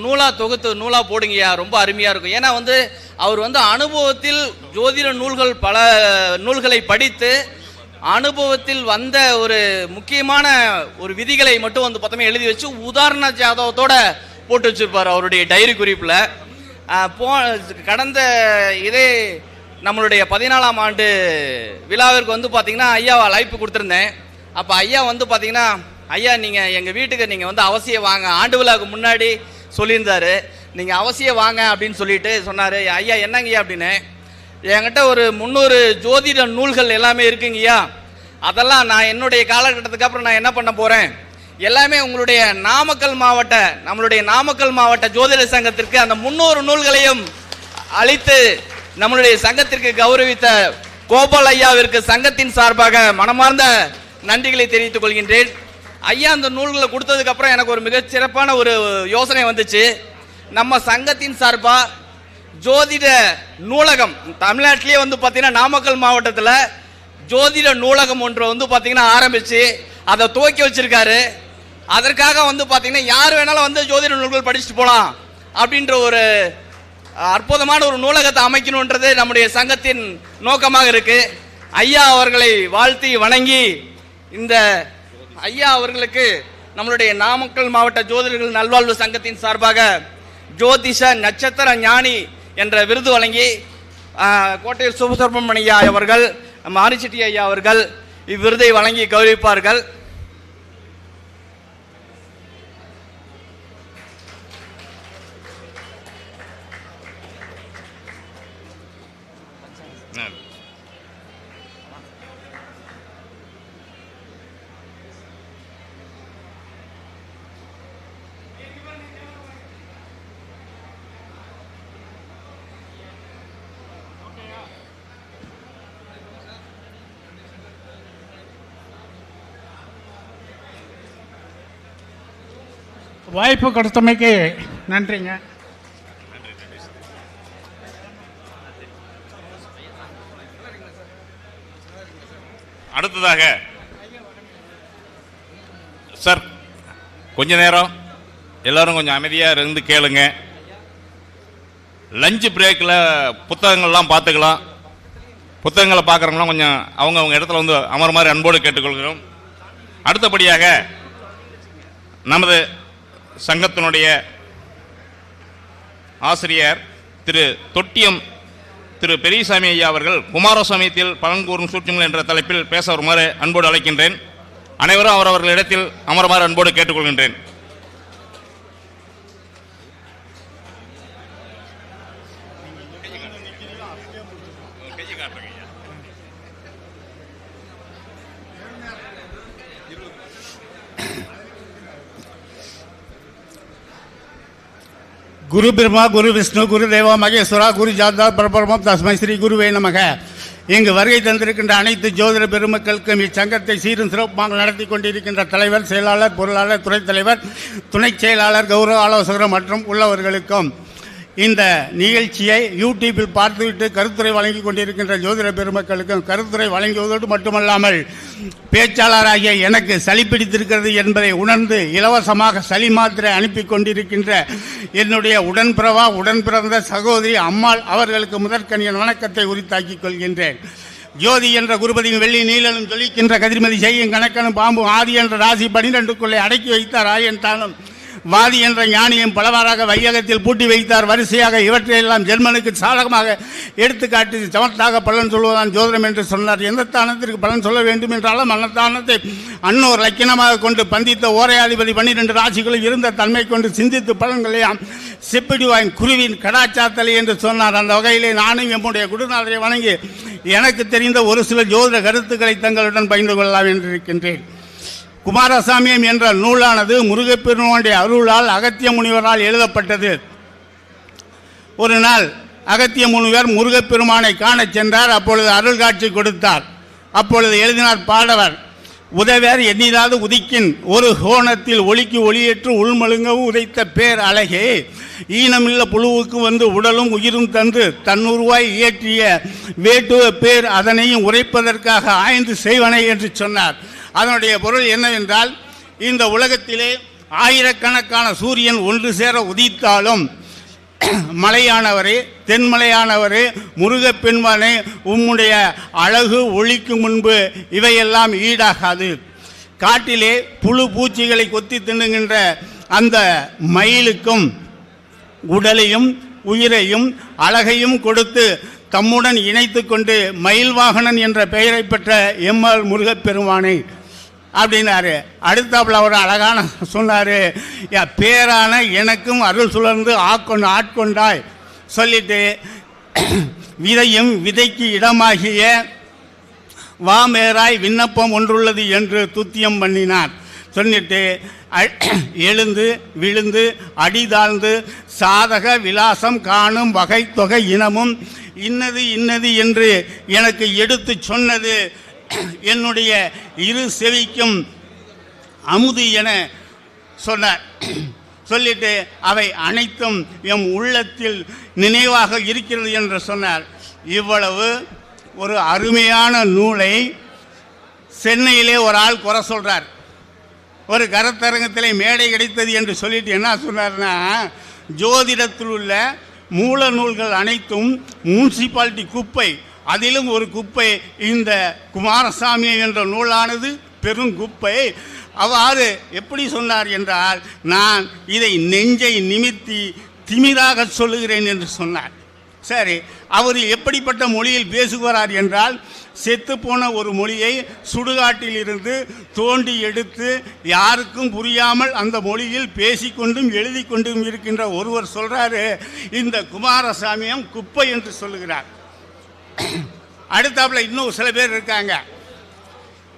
நூலாக தொகுத்து நூலாக போடுங்கய்யா ரொம்ப அருமையாக இருக்கும். ஏன்னா வந்து அவர் வந்து அனுபவத்தில் ஜோதிட நூல்கள் பல நூல்களை படித்து அனுபவத்தில் வந்த ஒரு முக்கியமான ஒரு விதிகளை மட்டும் வந்து பார்த்தோமே எழுதி வச்சு உதாரண ஜாதகத்தோட போட்டு வச்சுருப்பார் அவருடைய டைரி குறிப்பில். போ கடந்த இதே நம்மளுடைய பதினாலாம் ஆண்டு விழாவிற்கு வந்து பார்த்தீங்கன்னா ஐயாவை அழைப்பு கொடுத்துருந்தேன். அப்போ ஐயா வந்து பார்த்தீங்கன்னா ஐயா நீங்கள் எங்கள் வீட்டுக்கு நீங்கள் வந்து அவசியம் வாங்க. ஆண்டு விழாவுக்கு முன்னாடி சொல்லியிருந்தாரு. நீங்கள் அவசியம் வாங்க அப்படின்னு சொல்லிட்டு சொன்னார். ஐயா என்னங்கய்யா அப்படின்னு? என்கிட்ட ஒரு முந்நூறு ஜோதிட நூல்கள் எல்லாமே இருக்குங்கய்யா. அதெல்லாம் நான் என்னுடைய காலகட்டத்துக்கு அப்புறம் நான் என்ன பண்ண போகிறேன் எல்லாமே உங்களுடைய நாமக்கல் மாவட்ட நம்மளுடைய நாமக்கல் மாவட்ட ஜோதிட சங்கத்திற்கு அந்த முந்நூறு நூல்களையும் அளித்து நம்மளுடைய சங்கத்திற்கு கௌரவித்த கோபால் ஐயாவிற்கு சங்கத்தின் சார்பாக மனமார்ந்த நன்றிகளை தெரிவித்துக் கொள்கின்றேன். ஐயா அந்த நூல்களை கொடுத்ததுக்கு அப்புறம் எனக்கு ஒரு மிகச்சிறப்பான ஒரு யோசனை வந்துச்சு. நம்ம சங்கத்தின் சார்பா ஜோதிட நூலகம் தமிழ்நாட்டிலே வந்து பார்த்தீங்கன்னா நாமக்கல் மாவட்டத்தில் ஜோதிட நூலகம் ஒன்று வந்து பார்த்தீங்கன்னா ஆரம்பிச்சு அதை துவக்கி வச்சிருக்காரு. அதற்காக வந்து பார்த்தீங்கன்னா யார் வேணாலும் வந்து ஜோதிட நூல்கள் படிச்சுட்டு போகலாம் அப்படின்ற ஒரு அற்புதமான ஒரு நூலகத்தை அமைக்கணுன்றது நம்முடைய சங்கத்தின் நோக்கமாக இருக்கு. ஐயா அவர்களை வாழ்த்தி வணங்கி இந்த ஐயா அவர்களுக்கு நம்மளுடைய நாமக்கல் மாவட்ட ஜோதிடர்கள் நல்வாழ்வு சங்கத்தின் சார்பாக ஜோதிஷ நட்சத்திர ஞானி என்ற விருது வழங்கி கோட்டையில் கோட்டையூர் சுபசுப்ரமணிய ஐயா அவர்கள் மாரிச்செட்டி ஐயா அவர்கள் இவ்விருதை வழங்கி கௌரவிப்பார்கள். வாய்ப்பு கொடுத்தமைக்கு நன்றிங்க. அடுத்ததாக சார் கொஞ்ச நேரம். எல்லாரும் கொஞ்சம் அமைதியாக இருந்து கேளுங்க. லஞ்சு பிரேக்கில் புத்தகங்கள்லாம் பார்த்துக்கலாம். புத்தகங்களை பார்க்குறவங்களாம் கொஞ்சம் அவங்க அவங்க இடத்துல வந்து அமர் மாதிரி அன்போடு கேட்டுக்கொள்கிறோம். அடுத்தபடியாக நமது சங்கத்தினுடைய ஆசிரியர் திரு தொட்டியம் திரு பெரியசாமி ஐயா அவர்கள் குமாரசாமியத்தில் பழங்கூறும் சூட்சங்கள் என்ற தலைப்பில் பேச வருமாறு அன்போடு அழைக்கின்றேன். அனைவரும் அவரவர்களிடத்தில் அமருமாறு அன்போடு கேட்டுக்கொள்கின்றேன். குரு பிரம்மா குரு விஷ்ணு குரு தேவா மகேஸ்வரா குரு ஜாதா பரபரமம் தஸ்மை ஸ்ரீ குருவே நமக. இங்கு வருகை தந்திருக்கின்ற அனைத்து ஜோதிட பெருமக்களுக்கும் இச்சங்கத்தை சீரும் சிறப்பாக நடத்தி கொண்டிருக்கின்ற தலைவர் செயலாளர் பொருளாளர் துறைத் தலைவர் துணைச் செயலாளர் கௌரவ ஆலோசகர் மற்றும் உள்ளவர்களுக்கும் இந்த நிகழ்ச்சியை யூடியூப்பில் பார்த்துவிட்டு கருத்துரை வழங்கி கொண்டிருக்கின்ற ஜோதிட பெருமக்களுக்கும் கருத்துரை வழங்குவதோடு மட்டுமல்லாமல் பேச்சாளராகிய எனக்கு சளி பிடித்திருக்கிறது என்பதை உணர்ந்து இலவசமாக சளி மாத்திரை அனுப்பி கொண்டிருக்கின்ற என்னுடைய உடன்பிறவா உடன் பிறந்த சகோதரி அம்மாள் அவர்களுக்கு முதற்கனியின் வணக்கத்தை உரித்தாக்கிக் கொள்கின்றேன். ஜோதி என்ற குருபதியின் வெள்ளி நீலனும் ஜொலிக்கின்ற கதிர்மதி செய்யும் கணக்கனும் பாம்பும் ஆதி என்ற ராசி பனிரெண்டுக்குள்ளே அடக்கி வைத்தார் ஆயன் தானும். வாதி என்ற ஞானியும் பலவாறாக வையகத்தில் பூட்டி வைத்தார். வரிசையாக இவற்றையெல்லாம் ஜெர்மனுக்கு சாதகமாக எடுத்துக்காட்டி சமத்தாக பலன் சொல்வதான் ஜோதிடம் என்று சொன்னார். எந்த தானத்திற்கு பலன் சொல்ல வேண்டும் என்றாலும் அந்த தானத்தை அன்னோர் லக்கினமாக கொண்டு பந்தித்த ஓரையாதிபதி பன்னிரெண்டு ராசிகளில் இருந்த தன்மை கொண்டு சிந்தித்து பலன்களையாம் செப்பிடுவாயின் குருவின் கடாச்சாத்தலை என்று சொன்னார். அந்த வகையிலே நானும் எம்முடைய குருநாதரை வணங்கி எனக்கு தெரிந்த ஒரு சில ஜோதிட கருத்துக்களை தங்களுடன் பகிர்ந்து கொள்ளலாம் என்றிருக்கின்றேன் குமாரசாமியம் என்ற நூலானது முருகப்பெருமானுடைய அருளால் அகத்திய முனிவரால் எழுதப்பட்டது. ஒரு நாள் அகத்திய முனிவர் முருகப்பெருமானை காணச் சென்றார். அப்பொழுது அருள் காட்சி கொடுத்தார். அப்பொழுது எழுதினார் பாடவர் உதவர் எண்ணிலாது உதிக்கின் ஒரு கோணத்தில் ஒளிக்கு ஒளியேற்று உள்மழுங்கவும் உதைத்த பேர் அழகே. ஈனமில்ல புழுவுக்கு வந்து உடலும் உயிரும் தந்து தன்னுருவாய் இயற்றிய வேட்டுவ பேர் அதனையும் உரைப்பதற்காக ஆய்ந்து செய்வனை என்று சொன்னார். அதனுடைய பொருள் என்னவென்றால் இந்த உலகத்திலே ஆயிரக்கணக்கான சூரியன் ஒன்று சேர உதித்தாலும் மலையானவரே தென்மலையானவரே முருகப்பெண்மானே உம்முடைய அழகு ஒளிக்கு முன்பு இவையெல்லாம் ஈடாகாது. காட்டிலே புழு பூச்சிகளை கொத்தி தின்னுகின்ற அந்த மயிலுக்கும் உடலையும் உயிரையும் அழகையும் கொடுத்து தம்முடன் இணைத்து கொண்டு மயில்வாகனன் என்ற பெயரை பெற்ற எம்ஆர் முருகப்பெருமானை அப்படின்னாரு. அடுத்தாப்புல அவர் அழகான சொன்னார் பேரான எனக்கும் அருள் சுழர்ந்து ஆட்கொண்டு ஆட்கொண்டாய். சொல்லிட்டு விதையும் விதைக்கு இடமாகிய வாமேராய் விண்ணப்பம் ஒன்றுள்ளது என்று துத்தியம் பண்ணினார். சொல்லிட்டு அ- எழுந்து விழுந்து அடிதாழ்ந்து சாதக விலாசம் காணும் வகை தொகை இனமும் இன்னது இன்னது என்று எனக்கு எடுத்து சொன்னது. என்னுடைய இரு செவிக்கும் அமுது என சொன்னார். சொல்லிட்டு அவை அனைத்தும் எம் உள்ளத்தில் நினைவாக இருக்கிறது என்று சொன்னார். இவ்வளவு ஒரு அருமையான நூலை சென்னையிலே ஒரு ஆள் குறை சொல்கிறார் ஒரு கருத்தரங்கத்தில் மேடை கிடைத்தது என்று சொல்லிட்டு என்ன சொன்னார்னா ஜோதிடத்தில் உள்ள மூல நூல்கள் அனைத்தும் முன்சிபாலிட்டி குப்பை அதிலும் ஒரு குப்பை இந்த குமாரசாமி என்ற நூலானது பெரும் குப்பை. அவ்வாறு எப்படி சொன்னார் என்றால் நான் இதை நெஞ்சை நிமித்தி திமிராக சொல்லுகிறேன் என்று சொன்னார். சரி அவர் எப்படிப்பட்ட மொழியில் பேசுகிறார் என்றால் செத்துப்போன ஒரு மொழியை சுடுகாட்டில் இருந்து தோண்டி எடுத்து யாருக்கும் புரியாமல் அந்த மொழியில் பேசிக்கொண்டும் எழுதி கொண்டும் இருக்கின்ற ஒருவர் சொல்றாரு இந்த குமாரசாமியம் குப்பை என்று சொல்லுகிறார். அடுத்தாப்புல இன்னும் சில பேர் இருக்காங்க.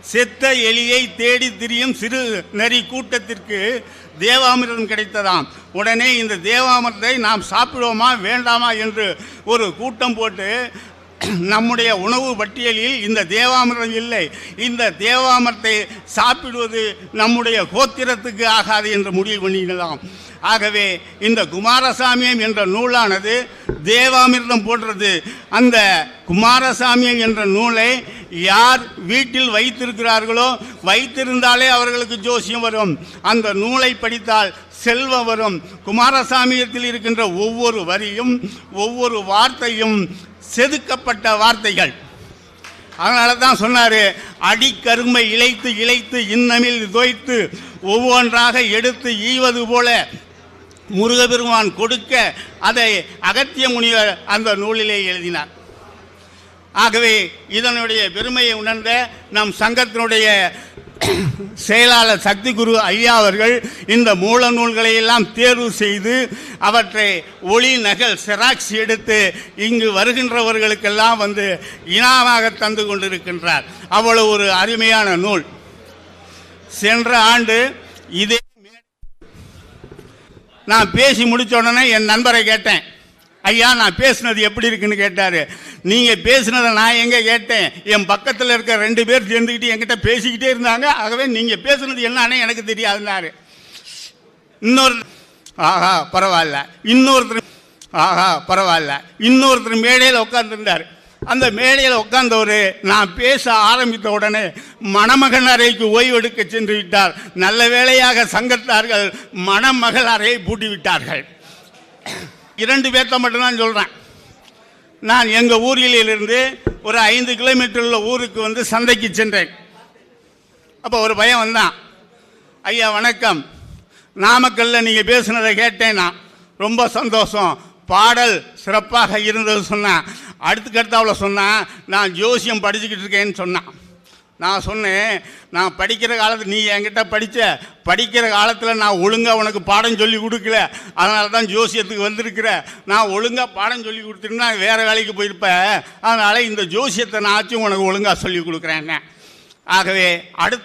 செத்த எலியை தேடி திரியும் சிறு நரி கூட்டத்திற்கு தேவாமிர்தம் கிடைத்ததாம். உடனே இந்த தேவாமிர்தத்தை நாம் சாப்பிடுவோமா வேண்டாமா என்று ஒரு கூட்டம் போட்டு நம்முடைய உணவு பட்டியலில் இந்த தேவாமிர்தம் இல்லை. இந்த தேவாமிரத்தை சாப்பிடுவது நம்முடைய கோத்திரத்துக்கு ஆகாது என்று முடிவு பண்ணிடலாம். ஆகவே இந்த குமாரசாமியம் என்ற நூலானது தேவாமிர்தம் போன்றது. அந்த குமாரசாமியம் என்ற நூலை யார் வீட்டில் வைத்திருக்கிறார்களோ வைத்திருந்தாலே அவர்களுக்கு ஜோசியம் வரும். அந்த நூலை படித்தால் செல்வம் வரும் குமாரசாமியத்தில் இருக்கின்ற ஒவ்வொரு வரியும் ஒவ்வொரு வார்த்தையும் செதுக்கப்பட்ட வார்த்தைகள். அதனால தான் சொன்னார் அடிக்கருமை இழைத்து இழைத்து இன்னமில் தோய்த்து ஒவ்வொன்றாக எடுத்து ஈவது போல முருகபெருமான் கொடுக்க அதை அகத்திய முனிவர் அந்த நூலிலே எழுதினார். ஆகவே இதனுடைய பெருமையை உணர்ந்த நம் சங்கத்தினுடைய செயலாளர் சக்தி குரு ஐயா அவர்கள் இந்த மூல நூல்களை எல்லாம் தேர்வு செய்து அவற்றை ஒளி நகல் செராக்ஸ் எடுத்து இங்கு வருகின்றவர்களுக்கெல்லாம் வந்து இனாமாக தந்து கொண்டிருக்கின்றார். அவ்வளவு ஒரு அருமையான நூல். சென்ற ஆண்டு இதே நான் பேசி முடிச்ச உடனே என் நண்பரை கேட்டேன். ஐயா நான் பேசுனது எப்படி இருக்குன்னு? கேட்டாரு. நீங்கள் பேசுனதை நான் எங்கே கேட்டேன்? என் பக்கத்தில் இருக்க ரெண்டு பேர் சேர்ந்துக்கிட்டு என்கிட்ட பேசிக்கிட்டே இருந்தாங்க. ஆகவே நீங்கள் பேசுனது என்னன்னு எனக்கு தெரியாதுனாரு இன்னொரு ஆஹா பரவாயில்ல. இன்னொருத்தர் ஆஹா பரவாயில்ல. இன்னொருத்தர் மேடையில் உட்காந்துருந்தார் அந்த மேடையில் உட்கார்ந்தவர் நான் பேச ஆரம்பித்த உடனே மணமகன் அறைக்கு ஓய்வெடுக்க சென்று விட்டார். நல்ல வேளையாக சங்கத்தார்கள் மணமகள் அறையை பூட்டி விட்டார்கள். இரண்டு பேர்த்த மட்டும்தான் சொல்கிறேன் நான் எங்கள் ஊரிலிருந்து ஒரு ஐந்து கிலோமீட்டர் உள்ள ஊருக்கு வந்து சந்தைக்கு சென்றேன். அப்போ ஒரு பையன் வந்தான். ஐயா வணக்கம். நாமக்கல்ல நீங்கள் பேசுனதை கேட்டேன் நான். ரொம்ப சந்தோஷம். பாடல் சிறப்பாக இருந்தது சொன்னான். அடுத்துக்கடுத்தாவில் சொன்னான் நான் ஜோசியம் படிச்சுக்கிட்டு இருக்கேன்னு சொன்னான். நான் சொன்னேன் நான் படிக்கிற காலத்தில் நீ என்கிட்ட படித்த படிக்கிற காலத்தில் நான் ஒழுங்காக உனக்கு பாடம் சொல்லி கொடுக்கல. அதனால தான் ஜோசியத்துக்கு வந்திருக்கிற. நான் ஒழுங்காக பாடம் சொல்லி கொடுத்துருந்தா வேறு வேலைக்கு போயிருப்பேன் அதனால் இந்த ஜோசியத்தை நான் ஆச்சும் உனக்கு ஒழுங்காக சொல்லி கொடுக்குறேன் ஆகவே அடுத்த